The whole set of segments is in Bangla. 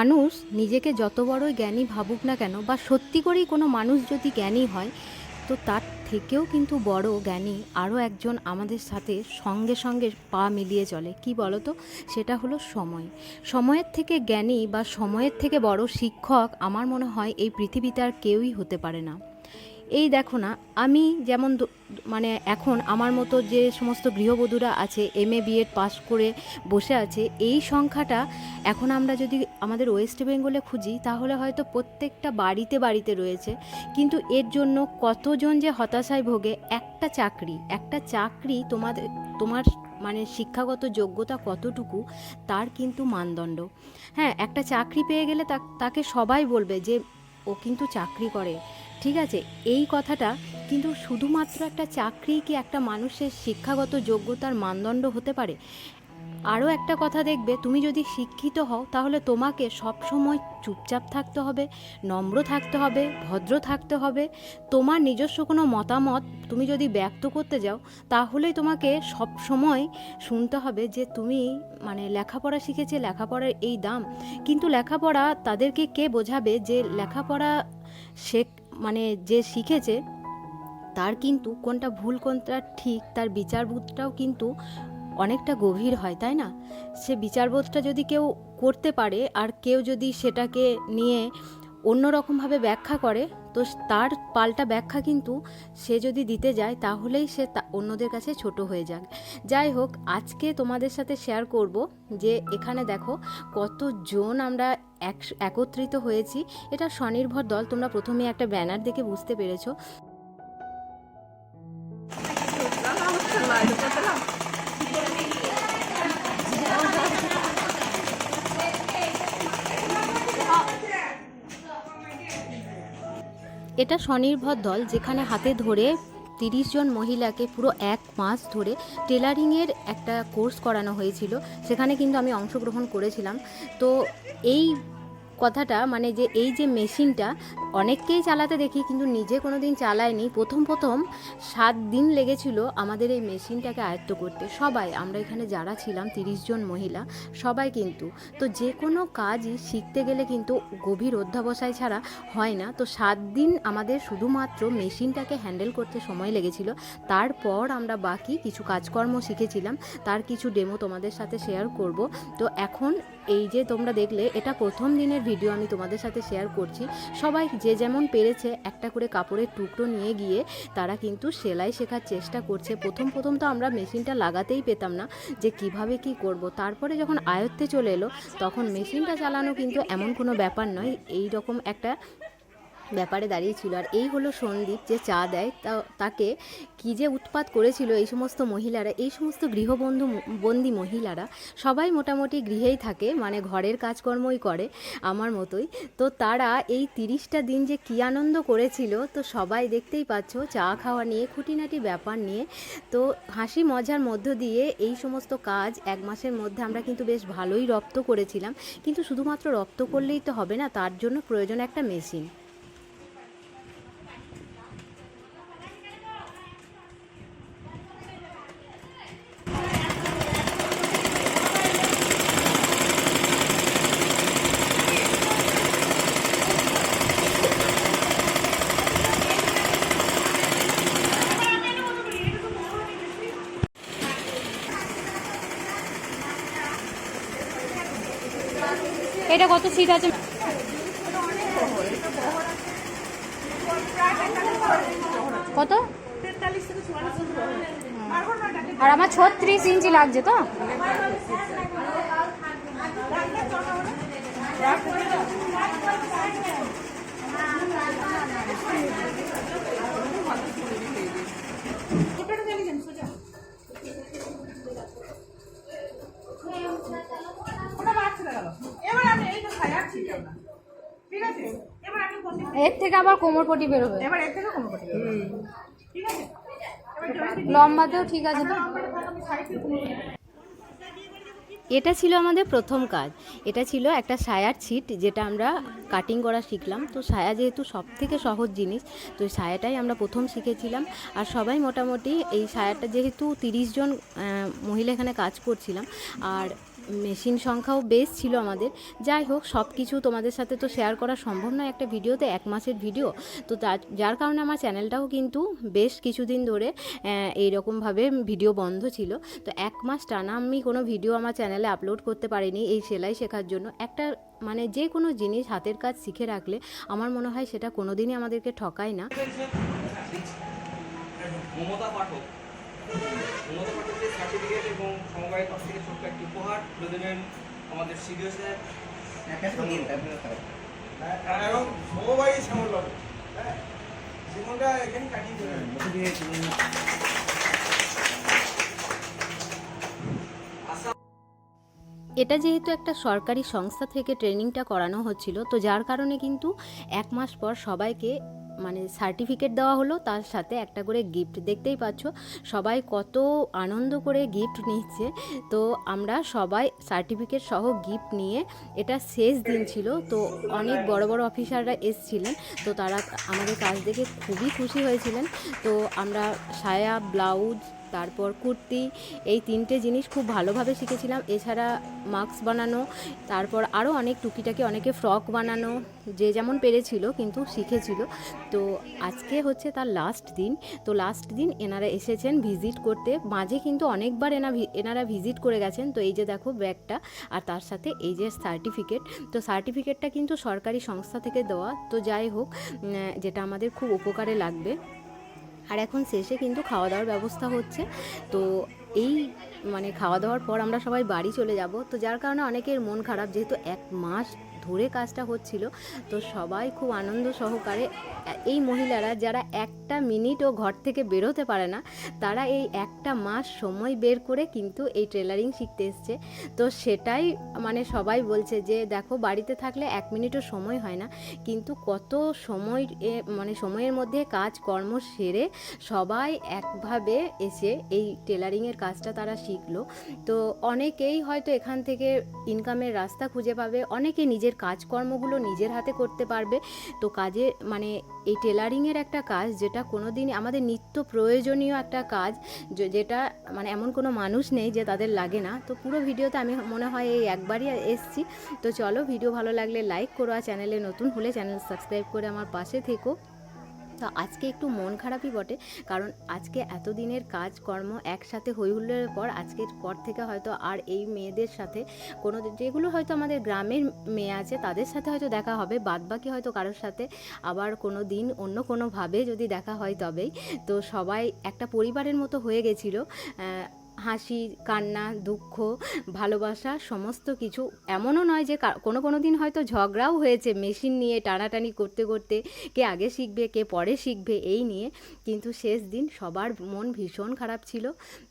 মানুষ নিজেকে যত বড়ই জ্ঞানী ভাবুক না কেন, বা সত্যি করেই কোনো মানুষ যদি জ্ঞানী হয়, তো তার থেকেও কিন্তু বড় জ্ঞানী আরও একজন আমাদের সাথে সঙ্গে সঙ্গে পা মিলিয়ে চলে। কি বলো তো সেটা হলো সময়। সময়ের থেকে জ্ঞানী বা সময়ের থেকে বড় শিক্ষক আমার মনে হয় এই পৃথিবীতে আর কেউই হতে পারে না। এই দেখো না, আমি যেমন মানে এখন আমার মতো যে সমস্ত গৃহবধূরা আছে এম এ বিএড পাস করে বসে আছে, এই সংখ্যাটা এখন আমরা যদি আমাদের ওয়েস্ট বেঙ্গলে খুঁজি, তাহলে হয়তো প্রত্যেকটা বাড়িতে বাড়িতে রয়েছে। কিন্তু এর জন্য কতজন যে হতাশায় ভোগে, একটা চাকরি একটা চাকরি তোমাদের তোমার মানে শিক্ষাগত যোগ্যতা কতটুকু, তার কিন্তু মানদণ্ড। হ্যাঁ একটা চাকরি পেয়ে গেলে তাকে সবাই বলবে যে, ও কিন্তু চাকরি করে। ঠিক আছে, এই কথাটা কিন্তু শুধুমাত্র একটা চাকরি কি একটা মানুষের শিক্ষাগত যোগ্যতার মানদণ্ড হতে পারে? আরও একটা কথা দেখবে, তুমি যদি শিক্ষিত হও, তাহলে তোমাকে সবসময় চুপচাপ থাকতে হবে, নম্র থাকতে হবে, ভদ্র থাকতে হবে। তোমার নিজস্ব কোনো মতামত তুমি যদি ব্যক্ত করতে যাও, তাহলেই তোমাকে সব সময় শুনতে হবে যে তুমি মানে লেখাপড়া শিখেছে, লেখাপড়ার এই দাম। কিন্তু লেখাপড়া তাদেরকে কে বোঝাবে যে লেখাপড়া শেখ মানে যে শিখেছে, তার কিন্তু কোনটা ভুল, কোনটা ঠিক, তার বিচারবোধটাও কিন্তু অনেকটা গভীর হয়, তাই না? সে বিচারবোধটা যদি কেউ করতে পারে, আর কেউ যদি সেটাকে নিয়ে অন্যরকমভাবে ব্যাখ্যা করে, তো তার পাল্টা ব্যাখ্যা কিন্তু সে যদি দিতে যায়, তাহলেই সে অন্যদের কাছে ছোট হয়ে যাক। যাই হোক, আজকে তোমাদের সাথে শেয়ার করব যে এখানে দেখো কতজন আমরা এক একত্রিত হয়েছি। এটা স্বনির্ভর দল, তোমরা প্রথমে একটা ব্যানার দেখে বুঝতে পেরেছ। এটা স্বনির্ভর দল যেখানে হাতে ধরে তিরিশ জন মহিলাকে পুরো এক মাস ধরে টেলারিংয়ের একটা কোর্স করানো হয়েছিল। সেখানে কিন্তু আমি অংশগ্রহণ করেছিলাম। তো এই কথাটা মানে যে এই যে মেশিনটা অনেককেই চালাতে দেখি কিন্তু নিজে কোনো দিন চালায়নি। প্রথম প্রথম সাত দিন লেগেছিল আমাদের এই মেশিনটাকে আয়ত্ত করতে। সবাই, আমরা এখানে যারা ছিলাম, তিরিশ জন মহিলা, সবাই কিন্তু। তো যে কোনো কাজই শিখতে গেলে কিন্তু গভীর অধ্যাবসায় ছাড়া হয় না। তো সাত দিন আমাদের শুধুমাত্র মেশিনটাকে হ্যান্ডেল করতে সময় লেগেছিল। তারপর আমরা বাকি কিছু কাজকর্ম শিখেছিলাম। তার কিছু ডেমো তোমাদের সাথে শেয়ার করব। তো এখন এই যে তোমরা দেখলে, এটা প্রথম দিনের ভিডিও আমি তোমাদের সাথে শেয়ার করছি। সবাই যে যেমন পেরেছে, একটা করে কাপড়ের টুকরো নিয়ে গিয়ে তারা কিন্তু সেলাই শেখার চেষ্টা করছে। প্রথম প্রথম তো আমরা মেশিনটা লাগাতেই পেতাম না যে কীভাবে কি করব। তারপরে যখন আয়ত্তে চলে এলো, তখন মেশিনটা চালানো কিন্তু এমন কোনো ব্যাপার নয়। এই রকম একটা ব্যাপারে দাঁড়িয়েছিল। আর এই হলো সন্দীপ যে চা দেয়, তা, তাকে কী যে উৎপাত করেছিল এই সমস্ত মহিলারা, এই সমস্ত গৃহবন্ধু বন্দি মহিলারা, সবাই মোটামুটি গৃহেই থাকে মানে ঘরের কাজকর্মই করে আমার মতোই। তো তারা এই তিরিশটা দিন যে কী আনন্দ করেছিল, তো সবাই দেখতেই পাচ্ছ, চা খাওয়া নিয়ে, খুঁটিনাটি ব্যাপার নিয়ে। তো হাসি মজার মধ্য দিয়ে এই সমস্ত কাজ এক মাসের মধ্যে আমরা কিন্তু বেশ ভালোই রপ্ত করেছিলাম। কিন্তু শুধুমাত্র রপ্ত করলেই তো হবে না, তার জন্য প্রয়োজন একটা মেশিন। এটা কত সিট আছে? কত? আর আমার ছত্রিশ ইঞ্চি লাগছে তো? ঠিক আছে? এবার আমি এর থেকে আবার কোমর পটি বেরোবে। এবার এর থেকে কমে করতে ঠিক আছে? লম্বাতেও ঠিক আছে তো? এটা ছিল আমাদের প্রথম কাজ। এটা ছিল একটা সায়ার ছিট যেটা আমরা কাটিং করা শিখলাম। তো সায়া যেহেতু সব থেকে সহজ জিনিস তো সায়াটাই আমরা প্রথম শিখেছিলাম। আর সবাই মোটামুটি এই সায়াটা যেহেতু তিরিশ জন মহিলা এখানে কাজ করছিলাম। আর মেশিন সংখ্যাও বেশ ছিল আমাদের। যাই হোক সব কিছু তোমাদের সাথে তো শেয়ার করা সম্ভব নয় একটা ভিডিওতে, এক মাসের ভিডিও। তো তার, যার কারণে আমার চ্যানেলটাও কিন্তু বেশ কিছুদিন ধরে এইরকমভাবে ভিডিও বন্ধ ছিল। তো এক মাস টানা আমি কোনো ভিডিও আমার চ্যানেলে আপলোড করতে পারিনি এই সেলাই শেখার জন্য। একটা মানে যে কোনো জিনিস হাতের কাজ শিখে রাখলে আমার মনে হয় সেটা কোনো দিনই আমাদেরকে ঠকায় না। মমতা পাঠক সার্টিফিকেট এবং সমবায় পক্ষ থেকে ছোট্ট একটি উপহার তুলে দেবেন আমাদের সিডিও স্যার হ্যাঁ, এবং সমবায়ী শ্যামল হ্যাঁ জীবনটা এখানে কাটিয়ে দেবেন এটা যেহেতু একটা সরকারি সংস্থা থেকে ট্রেনিংটা করানো হচ্ছিল তো যার কারণে কিন্তু এক মাস পর সবাইকে মানে সার্টিফিকেট দেওয়া হলো, তার সাথে একটা করে গিফট দেখতেই পাচ্ছ। সবাই কত আনন্দ করে গিফট নিচ্ছে। তো আমরা সবাই সার্টিফিকেট সহ গিফট নিয়ে, এটা শেষ দিন ছিল। তো অনেক বড় বড় অফিসাররা এসছিলেন। তো তারা আমাদের কাজ দেখে খুবই খুশি হয়েছিলেন। তো আমরা সায়া ব্লাউজ তারপর কুর্তি, এই তিনটে জিনিস খুব ভালোভাবে শিখেছিলাম। এছাড়া মাস্ক বানানো, তারপর আরও অনেক টুকিটাকি, অনেকে ফ্রক বানানো, যে যেমন পেরেছিল কিন্তু শিখেছিল। তো আজকে হচ্ছে তার লাস্ট দিন। তো লাস্ট দিন এনারা এসেছেন ভিজিট করতে। মাঝে কিন্তু অনেকবার এনা এনারা ভিজিট করে গেছেন। তো এই যে দেখো ব্যাগটা আর তার সাথে এই যে সার্টিফিকেট তো সার্টিফিকেটটা কিন্তু সরকারি সংস্থা থেকে দেওয়া। তো যাই হোক যেটা আমাদের খুব উপকারে লাগবে। আর এখন শেষে কিন্তু খাওয়া দাওয়ার ব্যবস্থা হচ্ছে। তো এই মানে খাওয়া দাওয়ার পর আমরা সবাই বাড়ি চলে যাব। তো যার কারণে অনেকের মন খারাপ, যেহেতু এক মাস ধরে কাজটা হচ্ছিল, তো সবাই খুব আনন্দ সহকারে এই মহিলারা যারা একটা মিনিটও ঘর থেকে বেরোতে পারে না। তারা এই একটা মাস সময় বের করে কিন্তু এই টেলারিং শিখতে এসছে। তো সেটাই মানে সবাই বলছে যে, দেখো, বাড়িতে থাকলে এক মিনিটও সময় হয় না। কিন্তু কত সময় মানে সময়ের মধ্যে কাজ, কর্ম সেরে সবাই একভাবে এসে এই টেলারিংয়ের কাজটা তারা শিখলো। তো অনেকেই হয়তো এখান থেকে ইনকামের রাস্তা খুঁজে পাবে। অনেকে নিজের কাজকর্মগুলো নিজের হাতে করতে পারবে। তো কাজে মানে এই টেলারিংয়ের একটা কাজ যেটা কোনো দিন আমাদের নিত্য প্রয়োজনীয় একটা কাজ যেটা মানে এমন কোনো মানুষ নেই যে তাদের লাগে না। তো পুরো ভিডিওতে আমি মনে হয় এই একবারই এসছি। তো চলো, ভিডিও ভালো লাগলে লাইক করো আর চ্যানেলে নতুন হলে চ্যানেল সাবস্ক্রাইব করে আমার পাশে থেকো। তো আজকে একটু মন খারাপই বটে। কারণ আজকে এতদিনের কাজকর্ম একসাথে হই হুল্লোড়ের পর আজকের পর থেকে হয়তো আর এই মেয়েদের সাথে কোনো যেগুলো হয়তো আমাদের গ্রামের মেয়ে আছে তাদের সাথে হয়তো দেখা হবে বাদ বাকি হয়তো কারোর সাথে আবার কোনো দিন অন্য কোনোভাবে যদি দেখা হয় তবেই। তো সবাই একটা পরিবারের মতো হয়ে গেছিল। হাসি, কান্না, দুঃখ, ভালোবাসা, সমস্ত কিছু। এমনও নয় যে কোনো কোনো দিন হয়তো ঝগড়াও হয়েছে, মেশিন নিয়ে টানাটানি করতে করতে কে আগে শিখবে, কে পরে শিখবে, এই নিয়ে। কিন্তু শেষ দিন সবার মন ভীষণ খারাপ ছিল।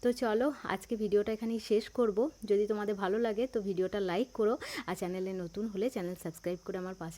তো চলো, আজকে ভিডিওটা এখানেই শেষ করব। যদি তোমাদের ভালো লাগে তো ভিডিওটা লাইক করো আর চ্যানেলে নতুন হলে চ্যানেল সাবস্ক্রাইব করে আমার পাশে